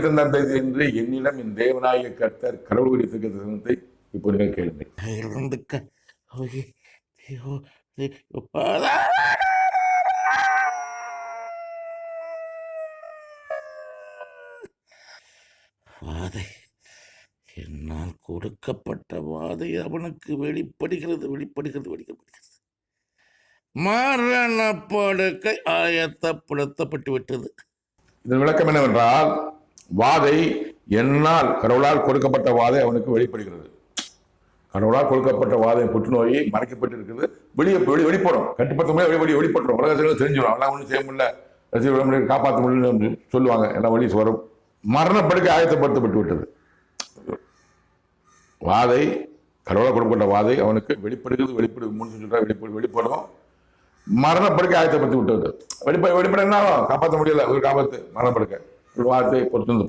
என்று என்னிடம் என் தேவனாய கர்த்தர் கடவுள் குறித்த தரிசனத்தை இப்போ நீங்கள் கேளுங்கள். இருந்து க- ஐயோ, ஐயோ, ஐயோ, பாதா. வாதை. என்னால் கொடுக்கப்பட்ட வாதை அவனுக்கு வெளிப்படுகிறது வெளிப்படுகிறது வெளிப்படுகிறது. மரண படுக்கை ஆயத்தப்படுத்தப்பட்டு விட்டது இதன் விளக்கம் என்னவென்றால் வாதை என்னால் கடவுளால் கொடுக்கப்பட்ட வாதை அவனுக்கு வெளிப்படுகிறது. கடவுளால் கொடுக்கப்பட்ட வாதை புற்றுநோய் மறைக்கப்பட்டிருக்கிறது. வெளியே வெளி வெளிப்படும். கட்டுப்படுத்த முடியாது வெளி வெளி வெளிப்பட்டுரும். உலகத்தில் தெரிஞ்சிடும். அதெல்லாம் ஒன்றும் செய்ய முடியல. காப்பாற்ற முடியல காப்பாற்ற முடியலன்னு சொல்லுவாங்க. எல்லாம் வழி வரும். மரணப்படுக்கை ஆயத்தப்படுத்தப்பட்டு விட்டது. வாதை கடவுளால் கொடுக்கப்பட்ட வாதை அவனுக்கு வெளிப்படுகிறது வெளிப்படு முடிஞ்சு சொல்ற வெளிப்படு வெளிப்படும். மரணப்படுக்கை ஆயத்தப்படுத்தி விட்டது. வெளிப்பட வெளிப்பட என்ன ஆகும்? காப்பாற்ற முடியல. ஒரு காப்பாற்று மரணப்படுக்கை. লোহাতে পর্যন্ত